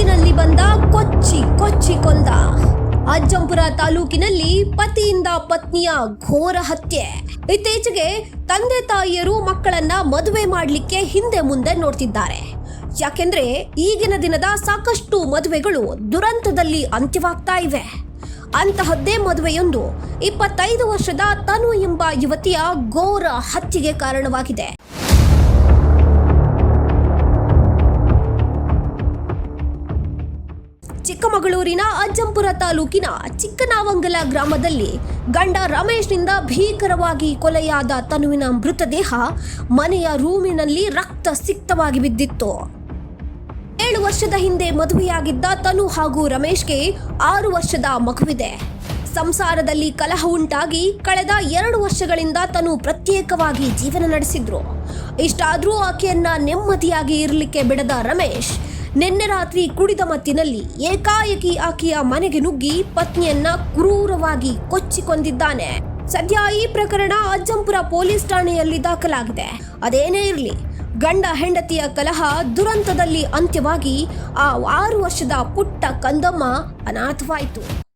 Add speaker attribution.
Speaker 1: ಹೊತ್ತಿನಲ್ಲಿ ಬಂದ ಕೊಚ್ಚಿ ಕೊಚ್ಚಿ ಕೊಂದ. ಅಜ್ಜಂಪುರ ತಾಲೂಕಿನಲ್ಲಿ ಪತಿಯಿಂದ ಪತ್ನಿಯ ಘೋರ ಹತ್ಯೆ. ಇತ್ತೀಚೆಗೆ ತಂದೆ ತಾಯಿಯರು ಮಕ್ಕಳನ್ನ ಮದುವೆ ಮಾಡಲಿಕ್ಕೆ ಹಿಂದೆ ಮುಂದೆ ನೋಡ್ತಿದ್ದಾರೆ. ಯಾಕೆಂದ್ರೆ ಈಗಿನ ದಿನದ ಸಾಕಷ್ಟು ಮದುವೆಗಳು ದುರಂತದಲ್ಲಿ ಅಂತ್ಯವಾಗ್ತಾ ಇವೆ. ಅಂತಹದ್ದೇ ಮದುವೆಯೊಂದು ಇಪ್ಪತ್ತೈದು ವರ್ಷದ ತನು ಎಂಬ ಯುವತಿಯ ಘೋರ ಹತ್ಯೆಗೆ ಕಾರಣವಾಗಿದೆ. ಚಿಕ್ಕಮಗಳೂರಿನ ಅಜ್ಜಂಪುರ ತಾಲೂಕಿನ ಚಿಕ್ಕನಾವಂಗಲ ಗ್ರಾಮದಲ್ಲಿ ಗಂಡ ರಮೇಶ್ನಿಂದ ಭೀಕರವಾಗಿ ಕೊಲೆಯಾದ ತನುವಿನ ಮೃತದೇಹ ಮನೆಯ ರೂಮಿನಲ್ಲಿ ರಕ್ತ ಸಿಕ್ತವಾಗಿ ಬಿದ್ದಿತ್ತು. ಏಳು ವರ್ಷದ ಹಿಂದೆ ಮದುವೆಯಾಗಿದ್ದ ತನು ಹಾಗೂ ರಮೇಶ್ಗೆ ಆರು ವರ್ಷದ ಮಗುವಿದೆ. ಸಂಸಾರದಲ್ಲಿ ಕಲಹ ಉಂಟಾಗಿ ಕಳೆದ ಎರಡು ವರ್ಷಗಳಿಂದ ತನು ಪ್ರತ್ಯೇಕವಾಗಿ ಜೀವನ ನಡೆಸಿದ್ರು. ಇಷ್ಟಾದ್ರೂ ಆಕೆಯನ್ನ ನೆಮ್ಮದಿಯಾಗಿ ಇರಲಿಕ್ಕೆ ಬಿಡದ ರಮೇಶ್ ನಿನ್ನೆ ರಾತ್ರಿ ಕುಡಿದ ಮತ್ತಿನಲ್ಲಿ ಏಕಾಏಕಿ ಆಕೆಯ ಮನೆಗೆ ನುಗ್ಗಿ ಪತ್ನಿಯನ್ನ ಕ್ರೂರವಾಗಿ ಕೊಚ್ಚಿಕೊಂಡಿದ್ದಾನೆ. ಸದ್ಯ ಈ ಪ್ರಕರಣ ಅಜ್ಜಂಪುರ ಪೊಲೀಸ್ ಠಾಣೆಯಲ್ಲಿ ದಾಖಲಾಗಿದೆ. ಅದೇನೇ ಇರಲಿ, ಗಂಡ ಹೆಂಡತಿಯ ಕಲಹ ದುರಂತದಲ್ಲಿ ಅಂತ್ಯವಾಗಿ ಆ ಆರು ವರ್ಷದ ಪುಟ್ಟ ಕಂದಮ್ಮ ಅನಾಥವಾಯಿತು.